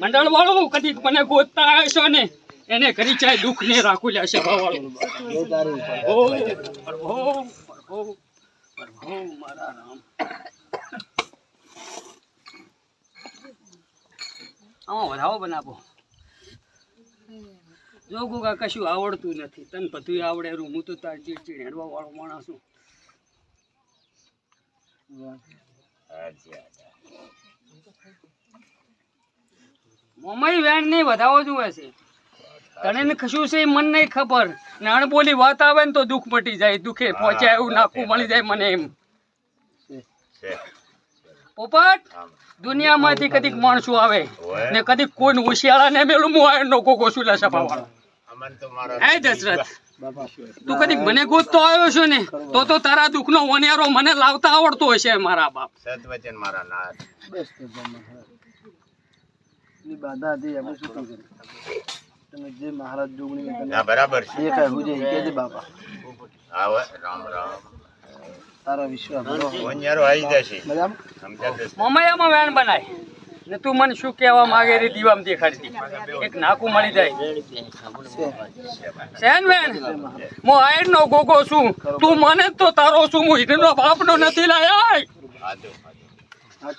મંડળ વાળો કદી મને ગોતતા આવશો ને, એને કરી ચાય દુઃખ ને રાખું લેશે સભા વાળું ઓ પ્રભુ પ્રભુ પ્રભુ મારા વધાવો બનાવો. જો ગોગા, કશું આવડતું નથી. તને બધું આવડે એનું હું તો તાર ચીડચીડ હેડવા વાળો માણસ છું. મમ્મી વેણ નહીં વધાવો જુએ છે. તને કશું છે મન નહીં ખબર. નાણ બોલી વાત આવે ને તો દુઃખ મટી જાય દુઃખે પહોંચાય એવું નાખવું મળી જાય મને એમ. પોપટ દુનિયામાંથી કદીક માણસો આવે. ને કદીક કોઈ હોશિયાળા ને મેલું હું આયન નો કોકો શું લે સભા દશરથ તું કદી મને ગોતતો આવ્યો છો ને? તો તો તારા દુઃખનો વનેરો મને લાવતા આવડતો હશે મારા બાપ. સતવચન મારા નાથ. બસ તો ની બાધા હતી આપણે શું કામ તમે જે મહારાજ જોગણી બરાબર છે. દેખાય હું જે કહેજે બાપા. આવે રામ રામ. તારા વિશ્વાસ ભરો. આવી જશે. મજામાં? સમજા દસ મમૈયામાં વેણ બનાય. ને તું મને શું કહેવા માંગે રે દીવામ દેખાડતી એક નાકું મળી જાય. સેન વેણ હું આયર નો ગોગો છું. તું મને તો તારો છું. હું હિરનો બાપનો નથી લાયા.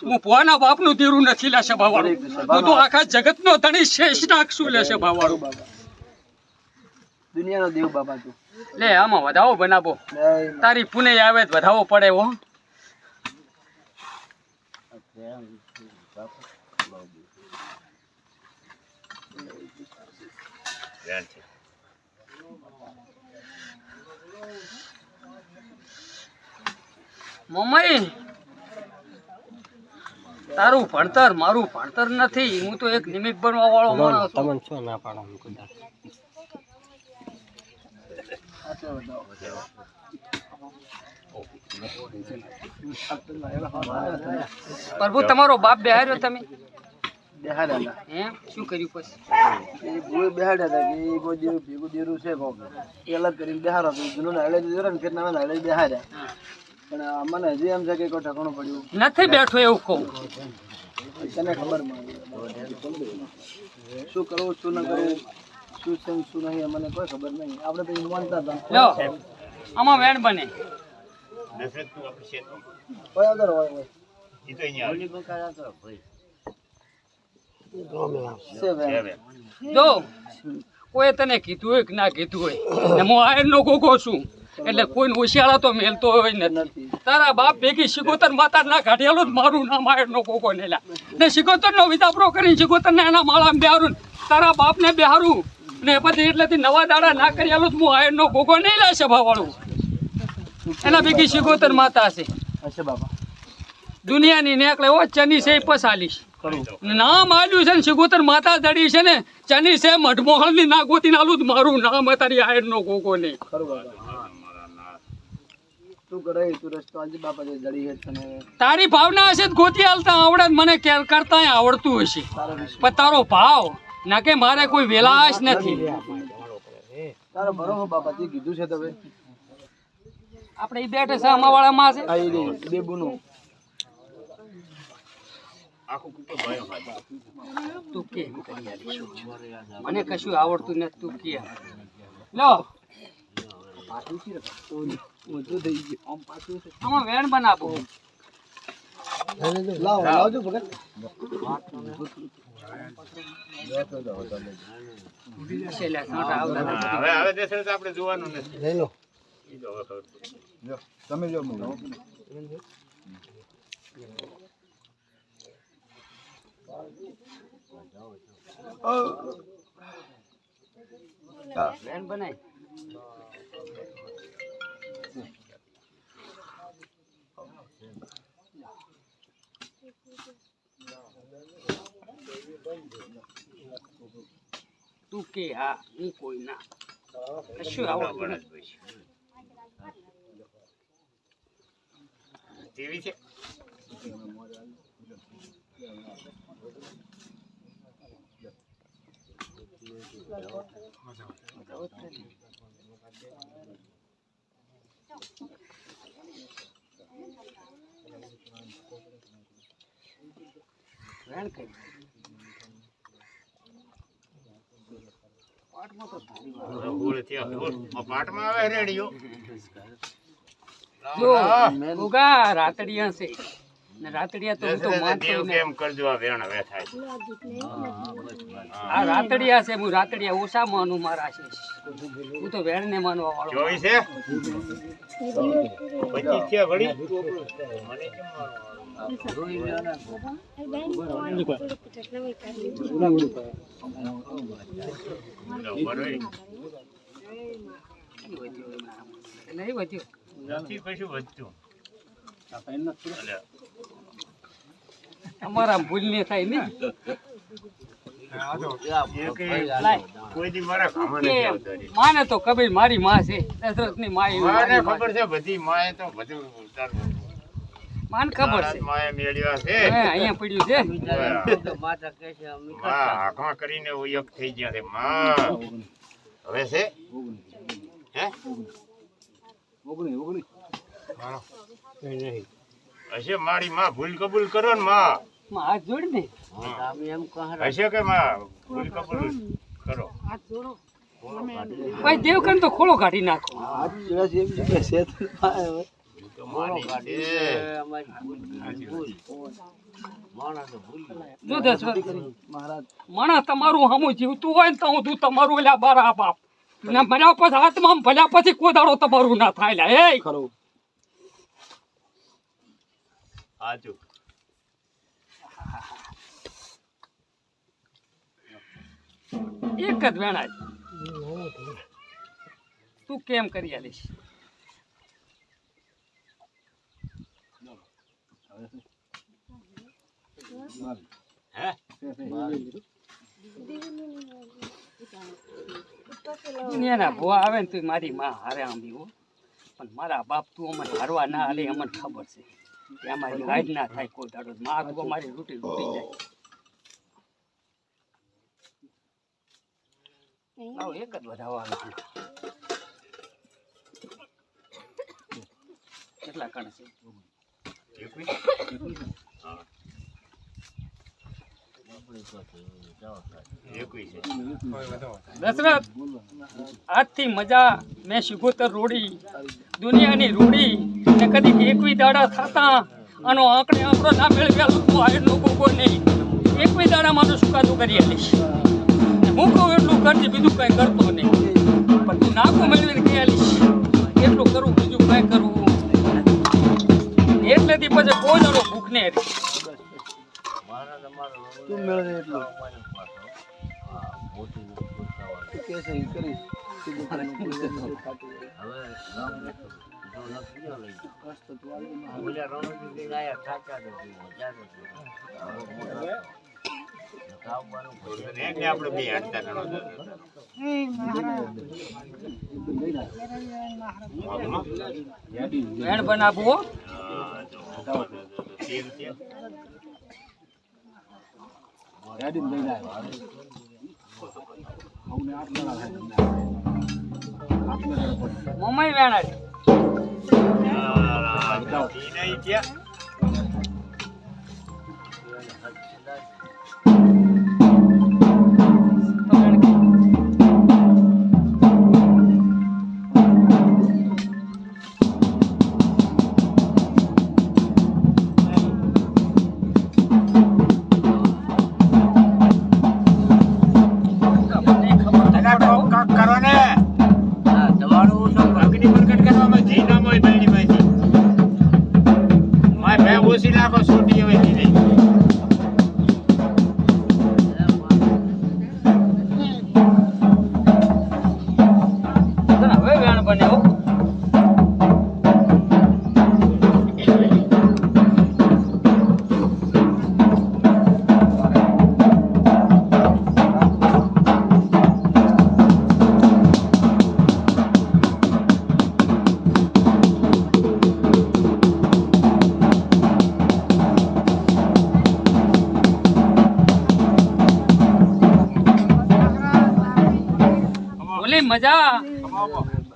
હું પોના હું નું દીરું નથી લેશે ભાવાળું હું તો આખા જગતનો ધણી શેષ નાખશું લેશે ભાવાળું બાબા દુનિયાનો દેવ બાબા તું. લે આમાં વધાવો બનાવો. તારી પુણે આવે વધાવો પડે હો. છે મમ્મી તારું ભણતર મારું ભણતર નથી હું તો એક નિમિત્ત બનવા વાળો માણસ છું સાચો બતાવો. પ્રભુ તમારો બાપ બેહાર્યો તમે? બેહાડ્યા હતા. શું કર્યું પછી? એ ભૂલ બેહાડ્યા હતા કે એ કોઈ દેવ ભેગું દેરું છે કોક. એ અલગ કરીને બેહારો તો જૂનો નાળે દીધો ને ફેર નવા નાળે બેહાડ્યા પણ આ મને હજી એમ છે કે કોઈ ઠકાણું પડ્યું. નથી બેઠો એવું કહું. તને ખબર શું કરવું શું ન કરવું શું છે શું નહીં મને કોઈ ખબર નહીં. આપણે તો માનતા હતા. આમાં વેણ બને. દશરથ તું આપણે તો કોઈ આગળ હોય હોય એ તો અહીંયા આવે. છે છે ભાઈ. જો કોઈ તને કીધું હોય કે ના કીધું હોય ને હું આયર નો ગોગો છું. એટલે કોઈ હોશિયાળા તો મેલતો હોય નથી. તારા બાપ ભેગી શિકોતર માતા ના કાઢેલો જ મારું નામ આયર નો ગોગો નેલા. ને શિકોતર નો વિદાપરો કરીને શિકોતર ને એના માળામાં બેહારું તારા બાપ ને બેહારું ને પછી એટલેથી નવા દાડા ના કરેલું જ હું આયર નો ગોગો નહીં લેશે ભાવાળું એના ભેગી શિકોતર માતા છે. દુનિયાની નેકળે ઓ ચની છે પસાલીશ નામ આલ્યું છે ને શિગોતર માતા દડી છે ને ચની છે મઢમોહલની નાગોતી નાલું મારું નામ તારી આયર નો. કોકો તને. તારી ભાવના હશે ગોતી હાલતા આવડે ને મને કરતા આવડતું હશે. પણ તારો ભાવ ના કે મારે કોઈ વેલાશ નથી. તારો બરોબર બાપા કીધું છે તમે આપણે ઈ બેઠે છે અમાવાળામાં છે. આ ઈ રે બેબુનું. તું કે. મને કશું આવડતું નથી તું કે. લો. ઊંધું થઈ ગયું. આમ આમાં વેણ બનાવો. લાવો લાવજો ભગત હવે હવે આપણે જોવાનું નથી. લઈ લો. પડી. તમે જો વેણ બનાય તું કે હા હું કોઈ ના શું આવડતું નથી ટીવી છે? પાટમાં આવે રેડિયો. જો ઉગા રાતડિયા છે. ને રાતડિયા તો હું તો માનતો કેમ કરજો આ વેણ હવે થાય. આ રાતડિયા છે હું રાતડિયા ઓછા માનું મારા છે. હું તો વેણ ને માનવા વાળો જોઈ છે? પછી છે વળી? મને કેમ માનવા. નહીં વધ્યું. નથી કશું વધતું. અમારા ભૂલ ને. થાય ને. માને તો કબીર મારી માં છે દશરથની માં માને ખબર છે બધી માએ તો બધું ઉતાર માન ખબર છે. માએ મેળ્યા છે. હે, અહીંયા પડ્યું છે. માં હાંકવા કરીને ઉયક થઈ ગયા છે માં. હવે છે? મારો. હશે મારી માં ભૂલ કબૂલ કરો ને માં. માં હાથ જોડ ને. હશે કે માં ભૂલ કબૂલ કરો. ભાઈ દેવકન તો ખોળો કાઢી નાખો. એમ માણસ તમારું હમું જીવતું હોય ને તો હું તું તમારું એલા બારા બાપ. ને મર્યા પછી હાથમાં ભલ્યા પછી કોદાળો તમારું ના થાય લા એ ખરું. સાચું એક જ વેણા તું કેમ કરી આલીશ? હે? દુનિયાના ભુવા આવે ને તું મારી માં હારે આંબી હો. પણ મારા બાપ તું અમને હારવા ના હાલે, અમને ખબર છે. કે અમારી હાજ ના થાય કોઈ દાડો. માં તું અમારી રૂટી રૂટી જાય. આવો એક જ વધારવાનું છે. કેટલા કણ છે. દશરથ, આજથી મજા મેં શિગોતર રોડી. દુનિયાની રોડી ને કદી એકવી દાડા થતા આનો આંકડે આંકડો ના મેળવ્યા હું લોકો કોઈ નહીં એકવી દાડા મારું સુકાતું કરી આલીશ હું કહું એટલું કરજે, બીજું કંઈ કરતો નહીં. પણ તું નાખો મેળવીને કહી આલીશ? એટલું કરું, બીજું કાંઈ કરવું એટલેથી પછી કોઈ જણો ભૂખ ને તું મેળવે એટલું. તું કે છે એ કરીશ તું દુકાને પૂછે છે, ખાતું હોય. કષ્ટ તો તું આવી મહારાજ. ને કે આપણે બે હાંડતા ગણો છો. મગમાં? વેણ બનાવવું હો. હા, જો. તેલ છે. મમ્મી વેણ મારે ભે ઓછી લાખો છૂટી હોય મજા.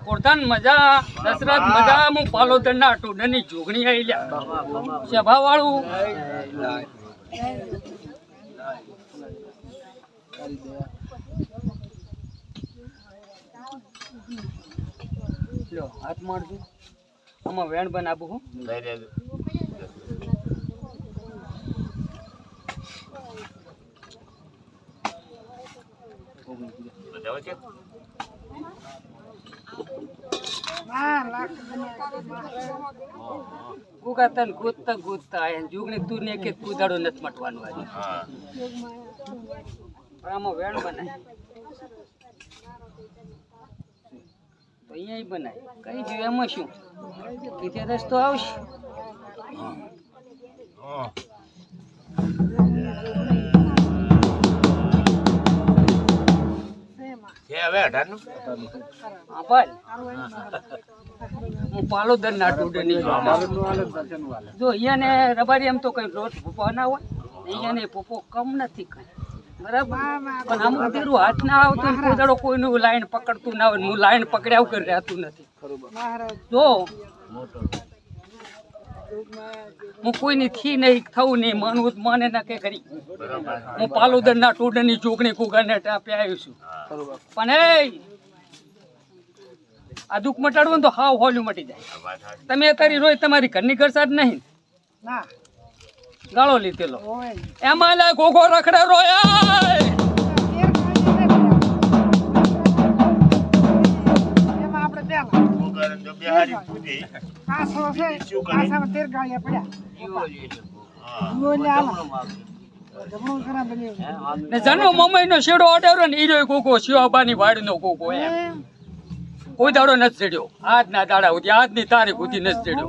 પોતાન મજા. દશરથ મજા. હું પાલોતરના ટોડરની જોગણી આવી લ્યા. સભા વાળું તારી હાથ મારજો. આમાં વેણ બન આપું હું. લઈ લેજો બધા વચ્ચે? ગુગા તન ગોતતા ગોતતા આયા ને જુગને તું ને કે કુદાડો દાડો નથી મટવાનું આજે પણ આમાં વેણ બનાય. તો અહીંયા બનાય. કઈ જોયું એમાં શું? કીધે રસ્તો આવશે. છે હવે અઢારનું? હા ના જો અહીંયા ને રબારી એમ તો કઈ રોજ ભૂપો ના હોય અહીંયા ને ભૂપો કમ નથી કઈ. બરાબર? પણ આમ તેરું હાથ ના આવતું કોઈ કોઈનું લાઈન પકડતું ના હોય હું લાઈન પકડ્યા વગર રહેતું નથી. જો હું કોઈની થી નહીં થવું નહીં માનવું માને ના કે કરી. હું પાલુદરના ના ટોડે ની ચોકણી કુગાને ટાપે આવ્યો છું. પણ એ આ દુઃખ મટાડવું તો હાવ હોલ્યું મટી જાય. તમે અત્યારે રોજ તમારી ઘરની ઘરસાદ નહીં ગાળો લીધેલો. એમાં ગોગો રખડે રોયા. બિહારી કરે? હા. ને જનો મમ્મી નો શેડો અડાડ્યો ને ઈરો ગોગો શિવાબાની વાડી નો કોકો એમ. કોઈ દાડો નથી ચડ્યો. આજ ના દાડા સુધી આજની તારીખ સુધી નથી ચડ્યો.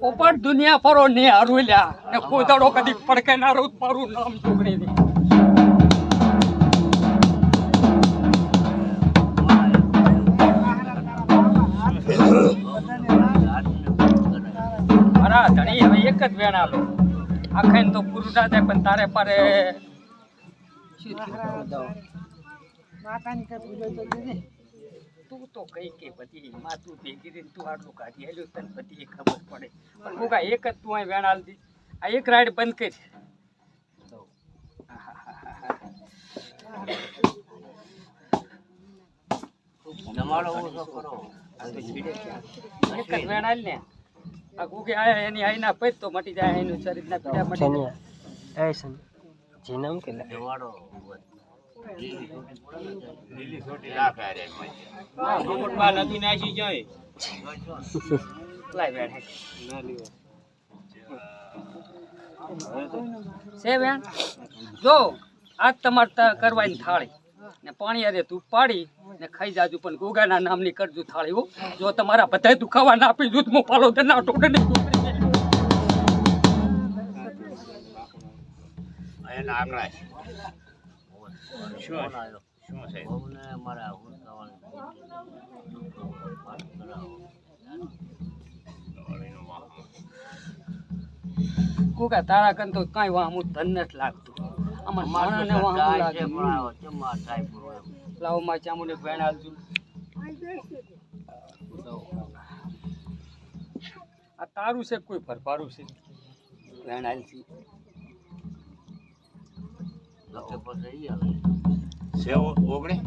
પોપટ દુનિયા ફરો ને હારું લ્યા. ને કોઈ દાડો કદી પડકે ના રહું મારું નામ જોગણી ની અરા ધણી હવે એક જ વેણ આલો આખાઈ તો પૂરું ના થાય પણ તારે પારે થયું? તું તો કઈ કે બધી માં તું ભેગી રહીને તું આટલું કાઢી આલ્યું તને બધી ખબર પડે. પણ કોકા એક જ તું અહીં વેણ આલતી આ એક રાઈડ બંધ કરી. એક જ વેણ આલ ને આ ગુગે આયા એની આઈ પૈત તો મટી જાય એનું શરીરના પીડા મટી જાય. લીલી એમાં. લાય વેણ હેક. છે વેણ જો આજ તમારે તા કરવાની થાળી. ને પાણી અરે તું પાડી ને ખાઈ જાજુ પણ ગોગાના નામની કરજો થાળી હો. જો તમારા બધાય દુખાવા ના આપી દૂધ મો પાલો તો ના ટોડે નહીં. ગોગા તારા કન તો કાંઈ વાહમું ધન નથી લાગતું. અમાર માણાને વાહમું લાગે. લાવો માં ચામુને ભેણ આલજો. આ તારું છે કોઈ ફરફારું છે. ભેણ આલજી છે. સેવો ઓગણી?